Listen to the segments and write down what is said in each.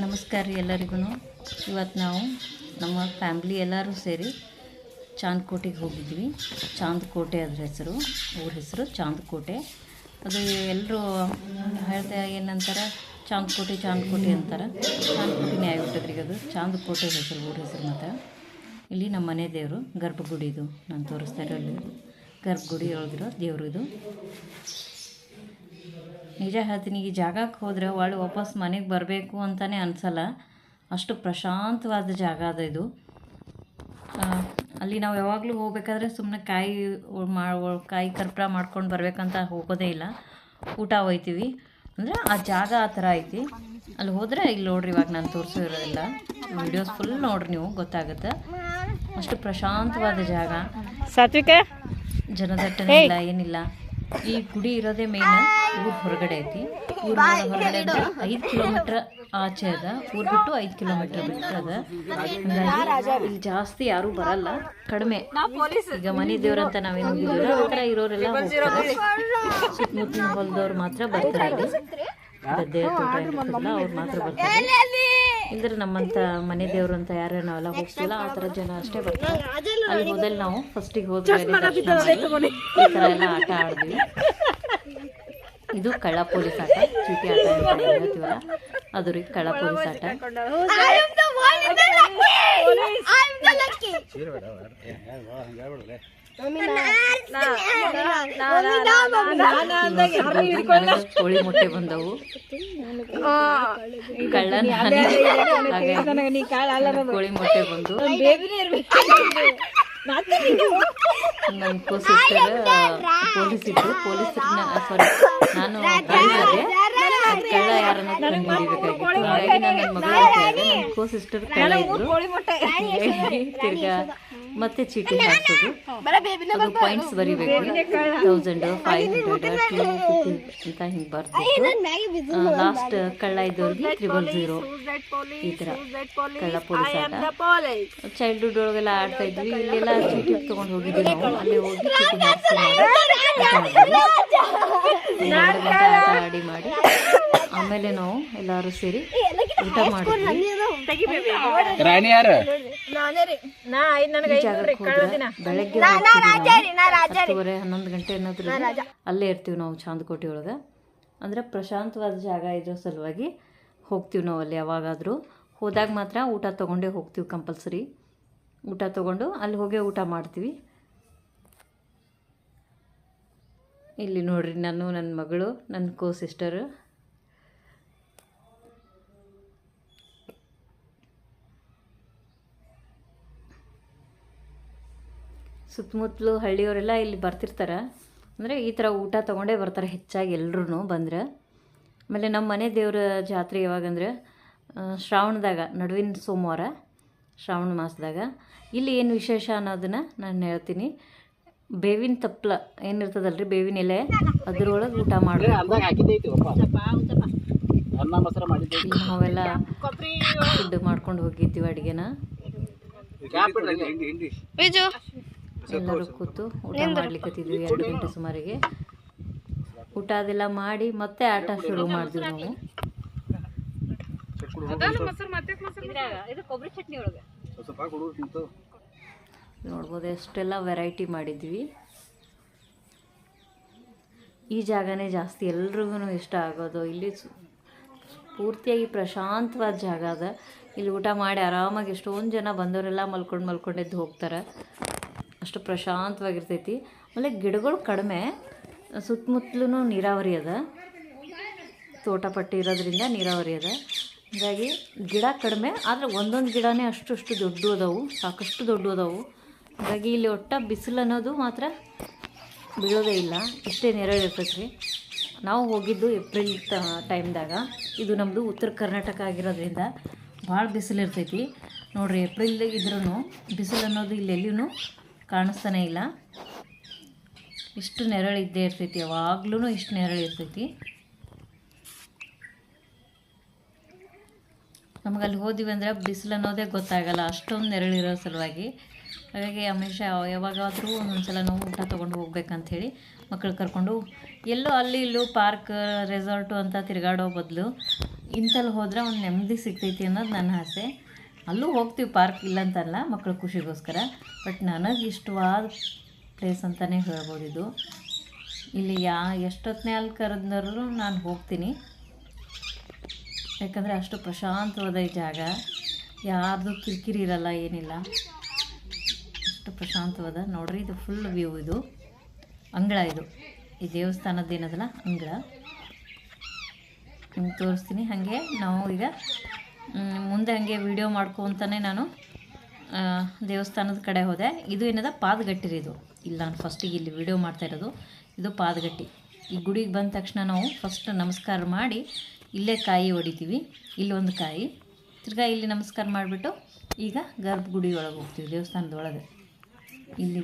ನಮಸ್ಕಾರ ರೀ ಎಲ್ಲರಿಗೂ. ಇವತ್ತು ನಾವು ನಮ್ಮ ಫ್ಯಾಮ್ಲಿ ಎಲ್ಲರೂ ಸೇರಿ ಚಾಂದ್ಕೋಟೆಗೆ ಹೋಗಿದ್ವಿ. ಚಾಂದ್ಕೋಟೆ ಅದ್ರ ಹೆಸರು, ಊರ ಹೆಸರು ಚಾಂದ್ಕೋಟೆ. ಅದು ಎಲ್ಲರೂ ಹೇಳ್ತಾ ಏನಂತಾರೆ? ಚಾಂದ್ಕೋಟೆ ಚಾಂದ್ಕೋಟೆ ಅಂತಾರೆ. ಚಾಂದ್ಕೋಟೆನೇ ಆಗಿಬಿಟ್ಟದ್ರಿ ಈಗ ಅದು. ಚಾಂದ್ಕೋಟೆ ಹೆಸರು, ಊರ ಹೆಸರು ಮತ್ತು ಇಲ್ಲಿ ನಮ್ಮ ಮನೆ ದೇವರು ಗರ್ಭಗುಡಿ ಇದು. ನಾನು ತೋರಿಸ್ತಾ ಇರೋ ಗರ್ಭಗುಡಿ ಒಳಗಿರೋ ದೇವರು ಇದು. ನಿಜ ಹೇಳ್ತೀನಿ ಈ ಜಾಗಕ್ಕೆ ಹೋದರೆ ಒಳ್ಳೆ ವಾಪಸ್ ಮನೆಗೆ ಬರಬೇಕು ಅಂತಲೇ ಅನಿಸಲ್ಲ. ಅಷ್ಟು ಪ್ರಶಾಂತವಾದ ಜಾಗ ಅದ ಇದು. ಅಲ್ಲಿ ನಾವು ಯಾವಾಗಲೂ ಹೋಗ್ಬೇಕಾದ್ರೆ ಸುಮ್ಮನೆ ಕಾಯಿ ಮಾ ಕಾಯಿ ಕರ್ಪೂರ ಮಾಡ್ಕೊಂಡು ಬರಬೇಕಂತ ಹೋಗೋದೇ ಇಲ್ಲ. ಊಟ ಹೋಯ್ತೀವಿ. ಅಂದರೆ ಆ ಜಾಗ ಆ ಥರ ಐತಿ. ಅಲ್ಲಿ ಹೋದರೆ ಇಲ್ಲಿ ನೋಡ್ರಿ ಇವಾಗ ನಾನು ತೋರಿಸಿರೋದಿಲ್ಲ ವಿಡಿಯೋಸ್ ಫುಲ್ ನೋಡ್ರಿ ನೀವು ಗೊತ್ತಾಗುತ್ತೆ. ಅಷ್ಟು ಪ್ರಶಾಂತವಾದ ಜಾಗ. ಸಾತ್ವಿಕ? ಜನದಟ್ಟಣೆ ಇಲ್ಲ ಏನಿಲ್ಲ. ಈ ಗುಡಿ ಇರೋದೇ ಮೇನ್ ಊರ್ ಹೊರಗಡೆ ಐತಿ. ಊರ್ ಹೊರಗಡೆ ಐದು ಕಿಲೋಮೀಟ್ರ್ ಆಚೆ ಅದ. ಊರ್ ಬಿಟ್ಟು ಐದು ಕಿಲೋಮೀಟರ್ ಬಿಟ್ಟು ಅದ. ಹಂಗಾಗಿ ಇಲ್ಲಿ ಜಾಸ್ತಿ ಯಾರು ಬರಲ್ಲ. ಕಡಿಮೆ. ಈಗ ಮನೆ ದೇವ್ರಂತ ನಾವೇನು ಹೋಗಿದ್ದೀವಿ ಆ ಥರ ಇರೋರೆಲ್ಲ ಹೋಗ್ತಾರೆ. ಸುತ್ತಮುತ್ತಲಿನ ಹೊಲದವ್ರು ಮಾತ್ರ ಬರ್ತಾರೆ ಗದ್ದೆ ತೋಟ ಇರ್ತದಲ್ಲ ಅವ್ರು ಮಾತ್ರ ಬರ್ತಾರೆ. ಇಲ್ದ್ರೆ ನಮ್ಮಂತ ಮನೆ ದೇವ್ರು ಅಂತ ಯಾರು ನಾವೆಲ್ಲ ಹೋಗ್ತಿಲ್ಲ ಆ ತರ ಜನ ಅಷ್ಟೇ ಬರ್ತಾರೆ. ಅಲ್ಲಿ ಹೋದಲ್ಲಿ ನಾವು ಫಸ್ಟಿಗೆ ಹೋದ್ರೆ ಈ ಥರ ಎಲ್ಲ ಆಟ ಆಡಿದ್ವಿ ಇದು ಕಳ್ಳ ಪೊಲೀಸ್ ಆಟ ಚೀಟಿ ಆಟ ಅಂತ ಹೇಳ್ತೀವಲ್ಲ ಅದು ರೀ ಕಳ್ಳ ಪೊಲೀಸ್ ಆಟ ಕೋಳಿ ಮೊಟ್ಟೆ ಬಂದವು ಕಳ್ಳನ ಕಾಳ ಮೊಟ್ಟೆ ಬಂದು ನನ್ನ ಕೋ ಸಿಸ್ಟರ್ ಪೊಲೀಸ್ ಇತ್ತು ಪೊಲೀಸರನ್ನ ಸಾರಿ ನಾನು ಅದ್ ಕಳ್ಳ ಯಾರನ್ನ ಕಂಡುಹಿಡಿಬೇಕಾಗಿತ್ತು. ಹಾಗಾಗಿ ನಾನು ನನ್ನ ಮಗಳ ನನ್ನ ಕೋ ಸಿಸ್ಟರ್ ಕಳ್ಳ ಇದ್ರು. ತಿರ್ಗಾ. ಮತ್ತೆ ಚೀಟಿ ಹಾಕ್ಸೋದು. ಅದು ಪಾಯಿಂಟ್ಸ್ ಬರಿಬೇಕು. Thousand five hundred two fifty ಅಂತ ಹಿಂಗೆ ಬರ್ತಿತ್ತು. ಲಾಸ್ಟ್ ಕಳ್ಳ ಇದ್ದವ್ರಿಗೆ ತ್ರಿಬಲ್ ಝೀರೋ ಈ ಥರ ಕಳ್ಳ ಪೊಲೀಸ್ ಆಟ ಚೈಲ್ಡ್ಹುಡ್ ಒಳಗೆಲ್ಲ ಆಡ್ತಾ ಇದ್ವಿ. ಇಲ್ಲೆಲ್ಲ ಚೀಟಿ ತೊಗೊಂಡು ಹೋಗಿದ್ವಿ ನಾವು. ಅಲ್ಲಿ ಹೋಗಿ ಚೀಟಿ ಹಾಕ್ಸಿ ಮಾಡಿ ಆಟ ಆಡಿದ್ವಿ. ಒಂದು ಎರಡು ಆಟ ಆಡಿ ಮಾಡಿ. ಆಮೇಲೆ ನಾವು ಎಲ್ಲರೂ ಸೇರಿ ಊಟ. ಹತ್ತುವರೆ ಹನ್ನೊಂದು ಗಂಟೆ ಅನ್ನೋದ್ರಲ್ಲಿ ಅಲ್ಲೇ ಇರ್ತೀವಿ ನಾವು ಚಾಂದಕೋಟೆ ಒಳಗೆ. ಅಂದ್ರೆ ಪ್ರಶಾಂತವಾದ ಜಾಗ ಇರೋ ಸಲುವಾಗಿ ಹೋಗ್ತೀವಿ ನಾವು ಅಲ್ಲಿ ಯಾವಾಗಾದರೂ. ಹೋದಾಗ ಮಾತ್ರ ಊಟ ತಗೊಂಡೇ ಹೋಗ್ತೀವಿ ಕಂಪಲ್ಸರಿ. ಊಟ ತಗೊಂಡು ಅಲ್ಲಿ ಹೋಗೇ ಊಟ ಮಾಡ್ತೀವಿ. ಇಲ್ಲಿ ನೋಡ್ರಿ ನಾನು ನನ್ನ ಮಗಳು ನನ್ನ ಕೋ ಸಿಸ್ಟರು ಸುತ್ತಮುತ್ತಲು ಹಳ್ಳಿಯವರೆಲ್ಲ ಇಲ್ಲಿ ಬರ್ತಿರ್ತಾರೆ. ಅಂದರೆ ಈ ಥರ ಊಟ ತೊಗೊಂಡೇ ಬರ್ತಾರೆ ಹೆಚ್ಚಾಗಿ ಎಲ್ಲರೂ ಬಂದ್ರೆ. ಆಮೇಲೆ ನಮ್ಮ ಮನೆ ದೇವರ ಜಾತ್ರೆ ಯಾವಾಗಂದ್ರೆ ಶ್ರಾವಣದಾಗ ನಡುವಿನ ಸೋಮವಾರ ಶ್ರಾವಣ ಮಾಸದಾಗ. ಇಲ್ಲಿ ಏನು ವಿಶೇಷ ಅನ್ನೋದನ್ನು ನಾನು ಹೇಳ್ತೀನಿ. ಬೇವಿನ ತಪ್ಪಲ ಏನಿರ್ತದಲ್ರಿ ಬೇವಿನ ಎಲೆ? ಅದ್ರೊಳಗೆ ಊಟ ಮಾಡಿ ಅಂದಾಗ ಹಾಕಿದ್ದೈತಿ ಒಪ್ಪ ಅನ್ನ ಮೊಸರ ಮಾಡಿದ್ದೈತಿ ನಾವೆಲ್ಲ ಫುಡ್ ಮಾಡ್ಕೊಂಡು ಹೋಗಿದ್ದೀವಿ ಅಡುಗೆನ. ಎಲ್ಲರೂ ಕೂತು ಊಟ ಮಾಡ್ಲಿಕ್ಕತ್ತಿದ್ವಿ ಎರಡು ಗಂಟೆ ಸುಮಾರಿಗೆ. ಊಟ ಅದೆಲ್ಲ ಮಾಡಿ ಮತ್ತೆ ಆಟ ಶುರು ಮಾಡಿದ್ವಿ ನಾವು. ನೋಡ್ಬೋದು ಎಷ್ಟೆಲ್ಲ ವೆರೈಟಿ ಮಾಡಿದ್ವಿ. ಈ ಜಾಗನೇ ಜಾಸ್ತಿ ಎಲ್ರಿಗೂ ಇಷ್ಟ ಆಗೋದು. ಇಲ್ಲಿ ಪೂರ್ತಿಯಾಗಿ ಪ್ರಶಾಂತವಾದ ಜಾಗ ಅದ. ಇಲ್ಲಿ ಊಟ ಮಾಡಿ ಆರಾಮಾಗಿ ಎಷ್ಟೊಂದು ಜನ ಬಂದವರೆಲ್ಲ ಮಲ್ಕೊಂಡು ಮಲ್ಕೊಂಡೆದ್ದು ಹೋಗ್ತಾರೆ. ಅಷ್ಟು ಪ್ರಶಾಂತವಾಗಿರ್ತೈತಿ. ಆಮೇಲೆ ಗಿಡಗಳು ಕಡಿಮೆ ಸುತ್ತಮುತ್ತಲೂ ನೀರಾವರಿ ಅದ. ತೋಟ ಪಟ್ಟಿ ಇರೋದ್ರಿಂದ ನೀರಾವರಿ ಅದ. ಹಾಗಾಗಿ ಗಿಡ ಕಡಿಮೆ, ಆದರೆ ಒಂದೊಂದು ಗಿಡನೇ ಅಷ್ಟು ಅಷ್ಟು ದೊಡ್ಡ ಅದಾವು, ಸಾಕಷ್ಟು ದೊಡ್ಡ ಅದಾವು. ಹಾಗಾಗಿ ಇಲ್ಲಿ ಒಟ್ಟ ಬಿಸಿಲು ಅನ್ನೋದು ಮಾತ್ರ ಬೀಳೋದೇ ಇಲ್ಲ. ಇಷ್ಟೇ ನೆರಳು ಇರ್ತೈತೆ ರೀ ನಾವು ಹೋಗಿದ್ದು ಏಪ್ರಿಲ್ ತ, ಟೈಮ್ದಾಗ. ಇದು ನಮ್ಮದು ಉತ್ತರ ಕರ್ನಾಟಕ ಆಗಿರೋದ್ರಿಂದ ಭಾಳ ಬಿಸಿಲು ಇರ್ತೈತಿ. ನೋಡಿರಿ ಏಪ್ರಿಲ್ ಇದ್ರೂ ಬಿಸಿಲು ಅನ್ನೋದು ಇಲ್ಲೆಲ್ಲೂ ಕಾಣಿಸ್ತಾನೆ ಇಲ್ಲ. ಇಷ್ಟು ನೆರಳು ಇದ್ದೇ ಇರ್ತೈತಿ ಯಾವಾಗ್ಲೂ ಇಷ್ಟು ನೆರಳು ಇರ್ತೈತಿ. ನಮಗೆ ಅಲ್ಲಿ ಹೋದಿವಿ ಅಂದರೆ ಬಿಸಿಲು ಅನ್ನೋದೇ ಗೊತ್ತಾಗಲ್ಲ, ಅಷ್ಟೊಂದು ನೆರಳಿರೋ ಸಲುವಾಗಿ. ಹಾಗಾಗಿ ಹಮೇಶ ಯಾವಾಗಾದರೂ ಒಂದೊಂದ್ಸಲ ನಾವು ಊಟ ತೊಗೊಂಡು ಹೋಗ್ಬೇಕಂಥೇಳಿ ಮಕ್ಕಳು ಕರ್ಕೊಂಡು ಎಲ್ಲೋ ಅಲ್ಲಿ ಇಲ್ಲೂ ಪಾರ್ಕ್, ರೆಸಾರ್ಟು ಅಂತ ತಿರುಗಾಡೋ ಬದಲು ಇಂಥಲ್ಲಿ ಹೋದ್ರೆ ಒಂದು ನೆಮ್ಮದಿ ಸಿಗ್ತೈತಿ ಅನ್ನೋದು ನನ್ನ ಆಸೆ. ಅಲ್ಲೂ ಹೋಗ್ತೀವಿ ಪಾರ್ಕ್ ಇಲ್ಲ ಅಂತಲ್ಲ ಮಕ್ಕಳ ಖುಷಿಗೋಸ್ಕರ. ಬಟ್ ನನಗೆ ಇಷ್ಟವಾದ ಪ್ಲೇಸ್ ಅಂತಲೇ ಹೇಳ್ಬೋದು ಇದು. ಇಲ್ಲಿ ಯಾ ಎಷ್ಟೊತ್ತನೇ ಅಲ್ಲಿ ಕರೆದ್ರೂ ನಾನು ಹೋಗ್ತೀನಿ. ಯಾಕಂದರೆ ಅಷ್ಟು ಪ್ರಶಾಂತವಾದ ಈ ಜಾಗ. ಯಾರ್ದು ಕಿರಿಕಿರಿ ಇರಲ್ಲ, ಏನಿಲ್ಲ. ಅಷ್ಟು ಪ್ರಶಾಂತವಾದ. ನೋಡ್ರಿ, ಇದು ಫುಲ್ ವ್ಯೂ ಇದು. ಅಂಗಳ ಇದು. ಈ ದೇವಸ್ಥಾನದ ಏನದಲ್ಲ, ಅಂಗಳ. ನಿಮ್ಗೆ ತೋರಿಸ್ತೀನಿ, ಹಾಗೆ. ನಾವು ಈಗ ಮುಂದೆ ಹಾಗೆ ವಿಡಿಯೋ ಮಾಡ್ಕೊತಾನೆ ನಾನು ದೇವಸ್ಥಾನದ ಕಡೆ ಹೋದೆ. ಇದು ಏನದ? ಪಾದಗಟ್ಟಿರಿ ಇದು. ಇಲ್ಲಿ ನಾನು ಫಸ್ಟಿಗೆ ಇಲ್ಲಿ ವಿಡಿಯೋ ಮಾಡ್ತಾ ಇರೋದು. ಇದು ಪಾದಗಟ್ಟಿ. ಈ ಗುಡಿಗೆ ಬಂದ ತಕ್ಷಣ ನಾವು ಫಸ್ಟ್ ನಮಸ್ಕಾರ ಮಾಡಿ ಇಲ್ಲೇ ಕಾಯಿ ಹೊಡಿತೀವಿ. ಇಲ್ಲೊಂದು ಕಾಯಿ. ತಿರ್ಗಾ ಇಲ್ಲಿ ನಮಸ್ಕಾರ ಮಾಡಿಬಿಟ್ಟು ಈಗ ಗರ್ಭಗುಡಿ ಒಳಗೆ ಹೋಗ್ತೀವಿ, ದೇವಸ್ಥಾನದೊಳಗೆ. ಇಲ್ಲಿ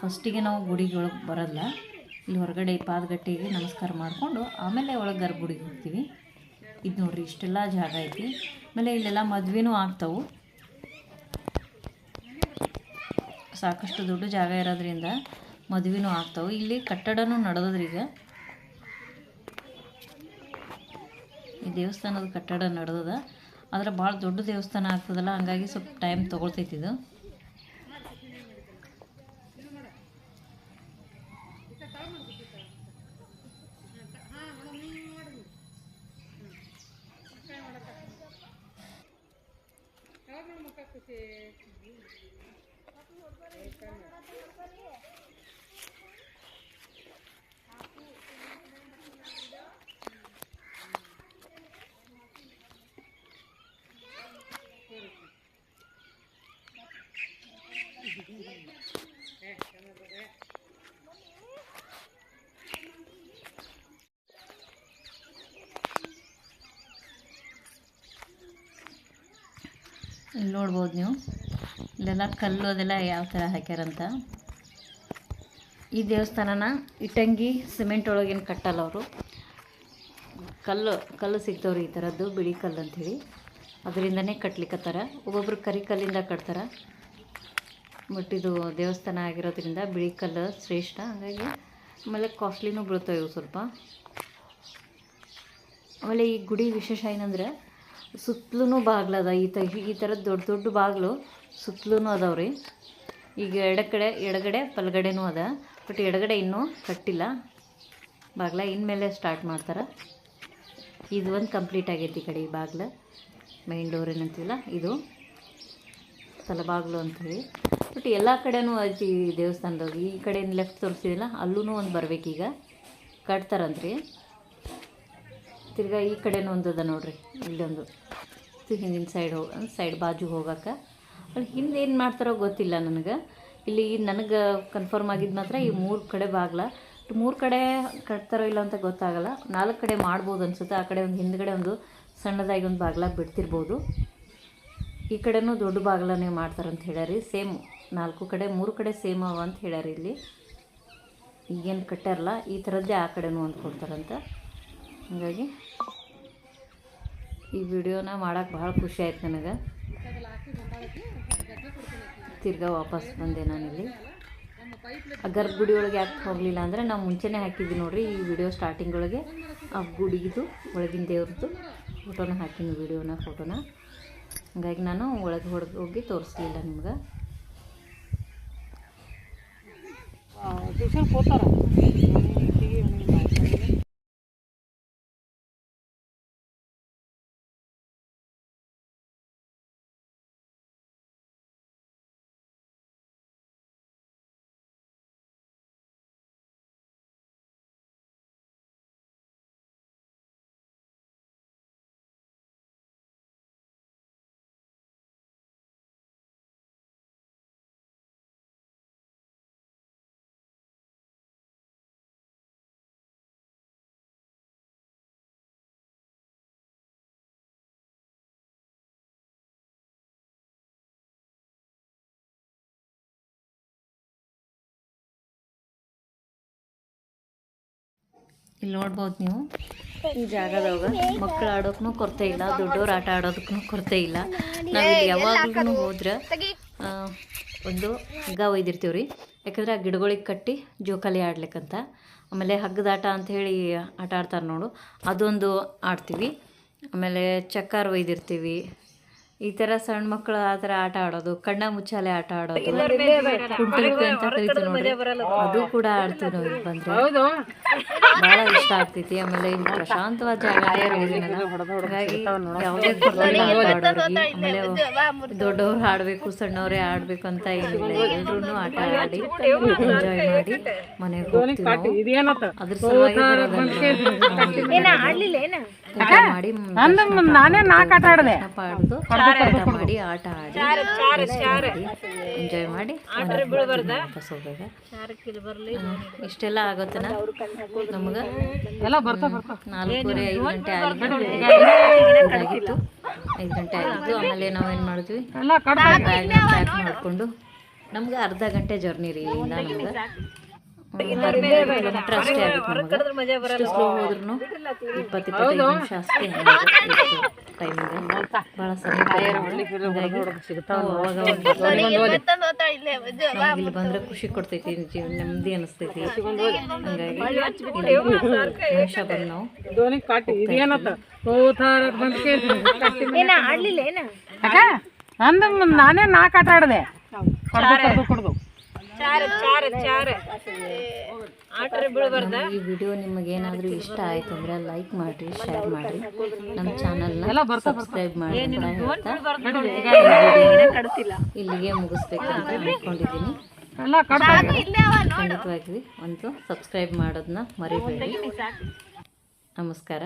ಫಸ್ಟಿಗೆ ನಾವು ಗುಡಿಗೆ ಒಳಗೆ ಬರೋಲ್ಲ. ಇಲ್ಲಿ ಹೊರಗಡೆ ಪಾದಗಟ್ಟಿಗೆ ನಮಸ್ಕಾರ ಮಾಡಿಕೊಂಡು ಆಮೇಲೆ ಒಳಗೆ ಗರ್ಭಗುಡಿಗೆ ಹೋಗ್ತೀವಿ. ಇದು ನೋಡ್ರಿ, ಇಷ್ಟೆಲ್ಲ ಜಾಗ ಐತಿ. ಆಮೇಲೆ ಇಲ್ಲೆಲ್ಲ ಮದುವೆನೂ ಆಗ್ತಾವು. ಸಾಕಷ್ಟು ದೊಡ್ಡ ಜಾಗ ಇರೋದ್ರಿಂದ ಮದುವೆನೂ ಆಗ್ತಾವೆ. ಇಲ್ಲಿ ಕಟ್ಟಡನೂ ನಡೆದದ್ರಿ ಈಗ. ಈ ದೇವಸ್ಥಾನದ ಕಟ್ಟಡ ನಡೆದದ. ಆದರೆ ಭಾಳ ದೊಡ್ಡ ದೇವಸ್ಥಾನ ಆಗ್ತದಲ್ಲ, ಹಂಗಾಗಿ ಸ್ವಲ್ಪ ಟೈಮ್ ತೊಗೊಳ್ತೈತಿ ಇದು ಇಲ್ಲಿ ನೋಡ್ಬೋದು ನೀವು. ಇಲ್ಲೆಲ್ಲ ಕಲ್ಲು, ಅದೆಲ್ಲ ಯಾವ ಥರ ಹಾಕ್ಯಾರಂತ. ಈ ದೇವಸ್ಥಾನನ ಇಟ್ಟಂಗಿ ಸಿಮೆಂಟ್ ಒಳಗೇನು ಕಟ್ಟಲ್ಲ ಅವರು. ಕಲ್ಲು ಕಲ್ಲು ಸಿಗ್ತಾವ್ರಿ ಈ ಥರದ್ದು ಬಿಳಿ ಕಲ್ಲು ಅಂಥೇಳಿ ಅದರಿಂದನೇ ಕಟ್ಲಿಕ್ಕತ್ತಾರ ಒಬ್ಬೊಬ್ರು ಕರಿ ಕಲ್ಲಿಂದ ಕಟ್ತಾರೆ. ಬಟ್ ಇದು ದೇವಸ್ಥಾನ ಆಗಿರೋದ್ರಿಂದ ಬಿಳಿ ಕಲ್ಲು ಶ್ರೇಷ್ಠ. ಹಾಗಾಗಿ ಆಮೇಲೆ ಕಾಸ್ಟ್ಲಿನೂ ಬೀಳ್ತಾವೆ ಇವು ಸ್ವಲ್ಪ. ಆಮೇಲೆ ಈ ಗುಡಿ ವಿಶೇಷ ಏನಂದ್ರೆ ಸುತ್ತಲೂ ಬಾಗ್ಲದ ಈ ತ, ಈ ಥರದ ದೊಡ್ಡ ದೊಡ್ಡ ಬಾಗಿಲು ಸುತ್ತಲೂ ಅದಾವ್ರಿ. ಈಗ ಎಡ ಕಡೆ, ಎಡಗಡೆ ಪಲ್ಗಡೆನೂ ಅದ. ಬಟ್ ಎಡಗಡೆ ಇನ್ನೂ ಕಟ್ಟಿಲ್ಲ. ಬಾಗ್ಲ ಇನ್ಮೇಲೆ ಸ್ಟಾರ್ಟ್ ಮಾಡ್ತಾರೆ. ಇದು ಒಂದು ಕಂಪ್ಲೀಟ್ ಆಗೈತಿ ಈ ಕಡೆ ಈ ಬಾಗ್ಲು. ಮೈನ್ ಡೋರ್ ಏನಂತೀವಲ್ಲ, ಇದು ತಲಬಾಗ್ಲು ಅಂಥೇಳಿ ಬಟ್ ಎಲ್ಲ ಕಡೆನೂ ಐತಿ ದೇವಸ್ಥಾನದಾಗ ಈ ಕಡೆ ಲೆಫ್ಟ್ ತೋರಿಸಿದಿಲ್ಲ ಅಲ್ಲೂ ಒಂದು ಬರ್ಬೇಕೀಗ. ಕಟ್ತಾರಂತ್ರಿ. ತಿರ್ಗಾ ಈ ಕಡೆನೂ ಒಂದದ ನೋಡ್ರಿ. ಇಲ್ಲೊಂದು. ಇದು ಹಿಂದಿನ ಸೈಡ್ ಹೋಗ ಸೈಡ್ ಬಾಜು ಹೋಗಕ್ಕೆ ಅಲ್ಲಿ ಹಿಂದೆ ಏನು ಮಾಡ್ತಾರೋ ಗೊತ್ತಿಲ್ಲ ನನಗೆ. ಇಲ್ಲಿ ನನಗೆ ಕನ್ಫರ್ಮ್ ಆಗಿದ್ದು ಮಾತ್ರ ಈ ಮೂರು ಕಡೆ ಬಾಗ್ಲ. ಮೂರು ಕಡೆ ಕಟ್ತಾರೋ ಇಲ್ಲ ಅಂತ ಗೊತ್ತಾಗಲ್ಲ. ನಾಲ್ಕು ಕಡೆ ಮಾಡ್ಬೋದು ಅನ್ಸುತ್ತೆ. ಆ ಕಡೆ ಒಂದು ಹಿಂದ್ಗಡೆ ಒಂದು ಸಣ್ಣದಾಗಿ ಒಂದು ಬಾಗ್ಲ ಬಿಡ್ತಿರ್ಬೋದು. ಈ ಕಡೆನೂ ದೊಡ್ಡ ಬಾಗ್ಲನೇ ಮಾಡ್ತಾರಂತ ಹೇಳ್ಯಾರಿ. ಸೇಮ್ ನಾಲ್ಕು ಕಡೆ, ಮೂರು ಕಡೆ ಸೇಮ್ ಅವ ಅಂತ ಹೇಳ್ಯಾರ ಇಲ್ಲಿ. ಈಗೇನು ಕಟ್ಟಾರಲ್ಲ ಈ ಥರದ್ದೇ ಆ ಕಡೆನೂ ಒಂದು ಕೊಡ್ತಾರಂತ. ಹಾಗಾಗಿ ಈ ವಿಡಿಯೋನ ಮಾಡೋಕೆ ಭಾಳ ಖುಷಿ ಆಯ್ತು ನನಗೆ. ತಿರ್ಗಾ ವಾಪಸ್ ಬಂದೆ ನಾನಿಲ್ಲಿ. ಆ ಗರ್ಭಗುಡಿ ಒಳಗೆ ಯಾಕೆ ಹೋಗಲಿಲ್ಲ ಅಂದರೆ ನಾವು ಮುಂಚೆನೇ ಹಾಕಿದ್ವಿ ನೋಡ್ರಿ, ಈ ವಿಡಿಯೋ ಸ್ಟಾರ್ಟಿಂಗ್ ಒಳಗೆ. ಆ ಗುಡಿಗಿದು, ಒಳಗಿನ ದೇವ್ರದ್ದು ಫೋಟೋನ ಹಾಕಿನಿ ವಿಡಿಯೋನ ಫೋಟೋನ ಹಾಗಾಗಿ ನಾನು ಒಳಗೆ ಹೊಡೆದು ಹೋಗಿ ತೋರಿಸ್ಲಿಲ್ಲ ನಿಮ್ಗೆ. ಟ್ಯೂಷನ್ ಇಲ್ಲಿ ನೋಡ್ಬೋದು ನೀವು. ಈ ಜಾಗದಾಗ ಮಕ್ಕಳು ಆಡೋಕ್ಕೂ ಕೊರತೆ ಇಲ್ಲ ದೊಡ್ಡವ್ರು ಆಟ ಆಡೋದಕ್ಕೂ ಕೊರತೆ ಇಲ್ಲ. ನಾವಿಲ್ಲಿ ಯಾವಾಗ್ಲೂ ಹೋದ್ರೆ ಒಂದು ಹಗ್ಗ ಒಯ್ದಿರ್ತೀವಿ ರೀ. ಯಾಕಂದ್ರೆ ಆ ಗಿಡಗಳಿಗೆ ಕಟ್ಟಿ ಜೋಕಾಲಿ ಆಡ್ಲಿಕ್ಕಂತ. ಆಮೇಲೆ ಹಗ್ಗದ ಆಟ ಅಂತ ಹೇಳಿ ಆಟ ಆಡ್ತಾರೆ ನೋಡು. ಅದೊಂದು ಆಡ್ತೀವಿ. ಆಮೇಲೆ ಚಕ್ಕಾರ ಒಯ್ದಿರ್ತೀವಿ. ಈ ಥರ ಸಣ್ಣ ಮಕ್ಕಳು ಆ ಥರ ಆಟ ಆಡೋದು ಕಣ್ಣ ಮುಚ್ಚಾಲೆ ಆಟ ಆಡೋದು. ಕುಂಟಲಿಕೆ ಅಂತ ಕರಿತೀವಿ ನೋಡ್ರಿ. ಅದು ಕೂಡ ಆಡ್ತೀವಿ ನಾವು ಇಲ್ಲಿ ಬಂದ್ರೆ. ಭಾಳ ಇಷ್ಟ ಆಗ್ತೈತಿ. ಆಮೇಲೆ ಇಲ್ಲಿ ಪ್ರಶಾಂತವಾದ ಜಾಗ ಹಾಗಾಗಿ ಯಾವುದೇ ಆಮೇಲೆ ದೊಡ್ಡವ್ರು ಆಡಬೇಕು ಸಣ್ಣವರೇ ಆಡಬೇಕು ಅಂತ ಏನಿಲ್ಲ ಎಲ್ರು ಆಟ ಆಡಿ ಎಂಜಾಯ್ ಮಾಡಿ ಮನೆಗೆ ಹೋಗ್ತೀವಿ ಅದ್ರ ಸಲುವಾಗಿ ಮಾಡಿ ನಾನೇ ನಾಲ್ಕು ಆಟ ಆಡದೆ. ಮಾಡಿ ಆಟ ಆಡಿ ಎಂಜಾಯ್ ಮಾಡಿ. ಇಷ್ಟೆಲ್ಲ ಆಗುತ್ತೆ ನಮ್ಗೆ? ಎಲ್ಲ ಬರ್ತಾ ಬರ್ತಾ. ನಾಲ್ಕೂವರೆ ಐದು ಗಂಟೆ ಆಗಿತ್ತು ಐದು ಗಂಟೆ ಆಗಿತ್ತು ಆಮೇಲೆ ನಾವೇನು ಮಾಡಿದ್ವಿ? ಪ್ಯಾಕ್ ಮಾಡಿಕೊಂಡು. ನಮ್ಗೆ ಅರ್ಧ ಗಂಟೆ ಜರ್ನಿ ರೀ ಇಲ್ಲಿಂದ ನಮ್ಗೆ. ಅಷ್ಟೇ ಆಗುತ್ತೆ ನಮಗೆ. ಎಷ್ಟು ಸ್ಲೋ ಹೋದ್ರೂ ಇಪ್ಪತ್ತು ಇಪ್ಪತ್ತೈದು ನಿಮಿಷ ಅಷ್ಟೇ ಟೈಮಿಂಗ್ ಭಾಳ ಇಲ್ಲಿ ಬಂದ್ರೆ ಖುಷಿ ಕೊಡ್ತೈತಿ ಜೀವನ ನೆಮ್ಮದಿ ಅನಿಸ್ತೈತಿ. ಹಂಗಾಗಿ ನಿಮಿಷ ಬಂದು ನಾವು ನಾನೇ ನಾಲ್ಕು ಆಟ ಆಡದೆ. ಕೊಡ್ದು ಕಡ್ದು. ಈ ವಿಡಿಯೋ ನಿಮಗೇನಾದರೂ ಇಷ್ಟ ಆಯ್ತು ಅಂದ್ರೆ ಲೈಕ್ ಮಾಡಿರಿ ಶೇರ್ ಮಾಡಿರಿ. ನಮ್ಮ ಚಾನಲ್ ಸಬ್ಸ್ಕ್ರೈಬ್ ಮಾಡಿ ಇಲ್ಲಿಗೆ ಮುಗಿಸ್ಬೇಕಂತ ಅಂದ್ಕೊಂಡಿದ್ದೀನಿ ಖಂಡಿತವಾಗಿ ಒಂದು ಸಬ್ಸ್ಕ್ರೈಬ್ ಮಾಡೋದನ್ನ ಮರಿಬೇಡಿ. ನಮಸ್ಕಾರ.